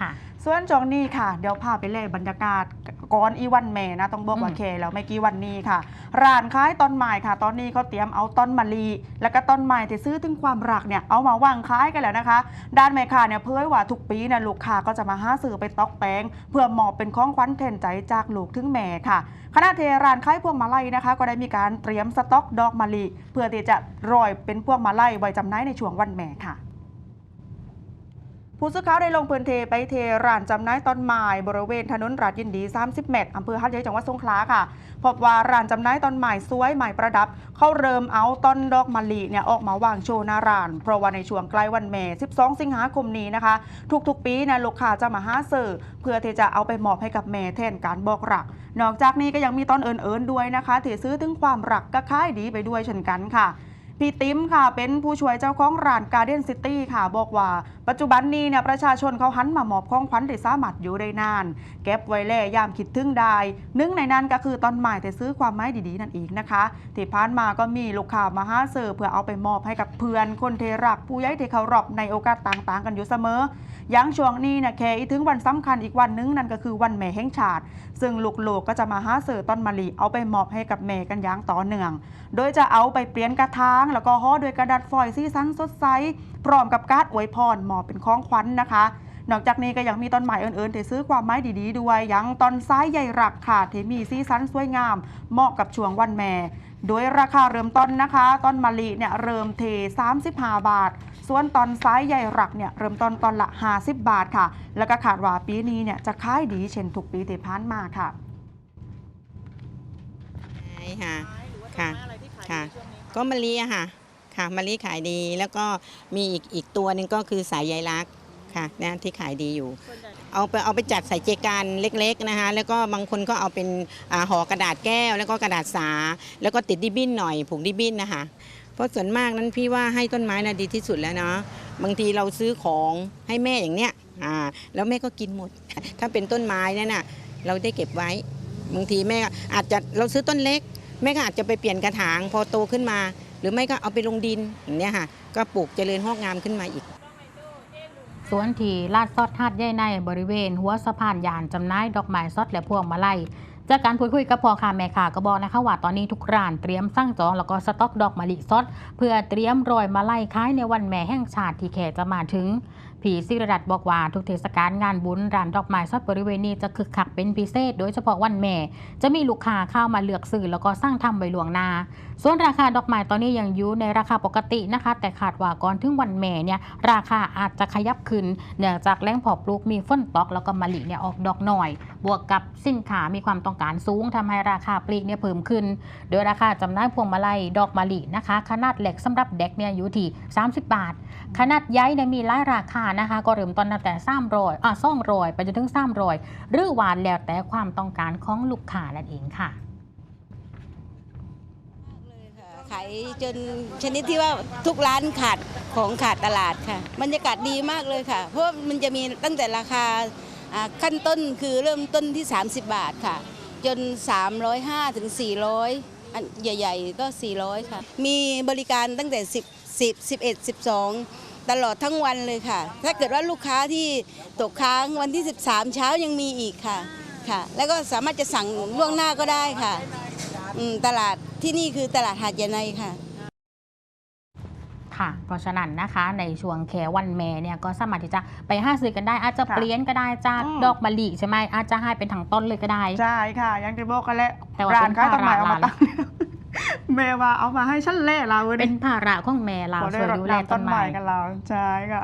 ค่ะส่วนจองนี้ค่ะ เดี๋ยวพาไปเลยบรรยากาศก่อนอีวันแม่นะต้องบอกว่าอืมเคแล้วไม่กี่วันนี้ค่ะ ร้านขายต้นไม้ค่ะ ตอนนี้เขาเตรียมเอาต้นมะลิแล้วก็ต้นไม้ที่ซื้อถึงความรักเนี่ยเอามาวางขายกันแล้วนะคะ ด้านแม่ค้าเนี่ยเผยว่าทุกปีเนี่ยลูกค้าก็จะมาหาซื้อไปตอกแตงเพื่อมอบเป็นของขวัญแทนใจจากลูกถึงแม่ค่ะคณะเทร้านขายพวงมาลัยนะคะ ก็ได้มีการเตรียมสต็อกดอกมะลิเพื่อที่จะโรยเป็นพวงมาลัยไว้จำหน่ายในช่วงวันแม่ค่ะ ผู้สื่อข่าวได้ลงพื้นที่ไปเทร้านจำหน่ายต้นไม้บริเวณถนนราชยินดี 30 เมตรอำเภอหัดใหญ่จังหวัดสงขลาค่ะ พบว่าร้านจำหน่ายต้นไม้สวยใหม่ประดับ เขาเริ่มเอาต้นดอกมะลิเนี่ยออกมาวางโชว์หน้าร้าน เพราะว่าในช่วงใกล้วันแม่12 สิงหาคมนี้นะคะ ทุกๆ ปีนะลูกค้าจะมาหาซื้อเพื่อที่จะเอาไปมอบให้กับแม่แทนการบอกรัก นอกจากนี้ก็ยังมีต้นเอิญๆด้วยนะคะที่ซื้อถึงความรักก็ค่ายดีไปด้วยเช่นกันค่ะ พี่ติ๋มค่ะ เป็นผู้ช่วยเจ้าของร้านการ์เด้นซิตี้ค่ะ บอกว่า ปัจจุบันนี้เนี่ยประชาชนเขาหันมามอบของขวัญได้สามารถอยู่ได้นาน เก็บไว้แล่ยามคิดถึงได้หนึ่งในนั้นก็คือต้นไม้แต่ซื้อความไม้ดีๆนั่นเองนะคะที่ผ่านมาก็มีลูกค้ามาหาซื้อเพื่อเอาไปมอบให้กับเพื่อนคนเทรักผู้ใหญ่ที่เขารอบในโอกาสต่างๆ กันอยู่เสมอยังช่วงนี้เนี่ยแค่อีถึงวันสำคัญอีกวันนึงนั่นก็คือวันแม่แห่งชาติ ซึ่งลูกๆก็จะมาหาเสือต้นมะลิเอาไปมอบให้กับแม่กันอย่างต่อเนื่องโดยจะเอาไปเปลี่ยนกระถางแล้วก็ห่อด้วยกระดาษฟอยสีสันสดใสพร้อมกับการ์ดอวยพรมอบเป็นของขวัญนะคะ นอกจากนี้ก็ยังมีต้นไม้อื่นๆที่ซื้อความไม้ดีๆ ด้วยอยังต้นซ้ายใหญ่รักค่ะที่มีสีสันสวยงาม เหมาะกับช่วงวันแม่โดยราคาเริ่มต้นนะคะต้นมะลิเนี่ยเริ่มเท 35 บาท ส่วนตอนซ้ายใหญ่รักเนี่ยเริ่มต้นตอนละ 50 บาทค่ะ แล้วก็ขาดว่าปีนี้เนี่ยจะขายดีเช่นทุกปีที่ผ่านมาค่ะ ก็มะลิอะค่ะค่ะมะลิขายดีแล้วก็มีอีกอีกตัวหนึ่งก็คือสายใยลักค่ะนะที่ขายดีอยู่ เอาไปเอาไปจัดใส่เจกันเล็กๆนะคะแล้วก็บางคนก็เอาเป็นห่อกระดาษแก้ว แล้วก็กระดาษสา แล้วก็ติดดิบิ้นหน่อยผูกดิบิ้นนะคะเพราะส่วนมากนั้นพี่ว่าให้ต้นไม้น่ะดีที่สุดแล้วเนาะบางทีเราซื้อของให้แม่อย่างเนี้ยอ่าแล้วแม่ก็กินหมด ถ้าเป็นต้นไม้นั่นน่ะเราได้เก็บไว้บางทีแม่อาจจะเราซื้อต้นเล็ก แม่ก็อาจจะไปเปลี่ยนกระถางพอโตขึ้นมา หรือไม่ก็เอาไปลงดินอย่างนี้ค่ะ ก็ปลูกเจริญงอกงามขึ้นมาอีกสวนที่ลาดซอดหาดใหญ่ในบริเวณ หัวสะพานยานจำหน่ายดอกไม้สดและพวงมาลัยจากการพูดคุยกับพ่อค้าแม่ค้าก็บอกนะคะว่าตอนนี้ทุกร้านเตรียมสั่งจองแล้วก็สต็อกดอกมะลิสดเพื่อเตรียมโรยมาลัยขายในวันแม่แห่งชาติที่แขจะมาถึงผีศิรดัตบอกว่าทุกเทศกาลงานบุญร้านดอกไม้สดบริเวณนี้จะคึกคักเป็นพิเศษ โดยเฉพาะวันแม่ จะมีลูกค้าเข้ามาเลือกซื้อแล้วก็สร้างทำใบหลวงนา ส่วนราคาดอกไม้ตอนนี้ยังอยู่ในราคาปกตินะคะ แต่คาดว่าก่อนถึงวันแม่เนี่ยราคาอาจจะขยับขึ้น เนื่องจากแหล่งเพาะปลูกมีฝนตกแล้วก็มะลิเนี่ยออกดอกหน่อย บวกกับสินค้ามีความต้องการสูงทำให้ราคาปลีกเนี่ยเพิ่มขึ้น โดยราคาจำหน่ายพวงมาลัยดอกมะลินะคะ ขนาดเล็กสำหรับเด็กเนี่ยอยู่ที่ 30 บาท ขนาดใหญ่เนี่ยมีหลายราคานะคะ ก็เริ่มต้นตั้งแต่3ร้อยอะซ่องรอยไปจนถึง3ร้อย หรือว่าแล้วแต่ความต้องการของลูกค้านั่นเองค่ะขายจนชนิดที่ว่าทุกร้านขาดของขาดตลาดค่ะบรรยากาศดีมากเลยค่ะ เพราะมันจะมีตั้งแต่ราคาอ่าขั้นต้นคือเริ่มต้นที่ 30 บาทค่ะ จน 305ถึง400 อันใหญ่ ๆ ก็ 400 ค่ะ มีบริการตั้งแต่ 10 10 11 12 ตลอดทั้งวันเลยค่ะ ถ้าเกิดว่าลูกค้าที่ตกค้างวันที่ 13 เช้ายังมีอีกค่ะค่ะ แล้วก็สามารถจะสั่งล่วงหน้าก็ได้ค่ะอืมตลาดที่นี่คือตลาดหาดยาไนค่ะค่ะเพราะฉะนั้นนะคะในช่วงแควันแม่เนี่ยก็สามารถที่จะไปห้าซื้อกันได้ อาจจะค่ะเปลี่ยนก็ได้จากอืมดอกมะลิใช่ไหมอาจจะให้เป็นถังต้นเลยก็ได้ ใช่ค่ะอยังที่บอกกันแหละแต่ว่าร้าเป็นนขายต้นไม้ภาระเอามาตั้ง แม่ว่าเอามาให้ฉันเล่เราเว้ยเป็นภาระของแม่เราบ่ได้ช่วยรดดูแลน้ำต้ต้นนไม้ไม้ กันเราใช่ค่ะ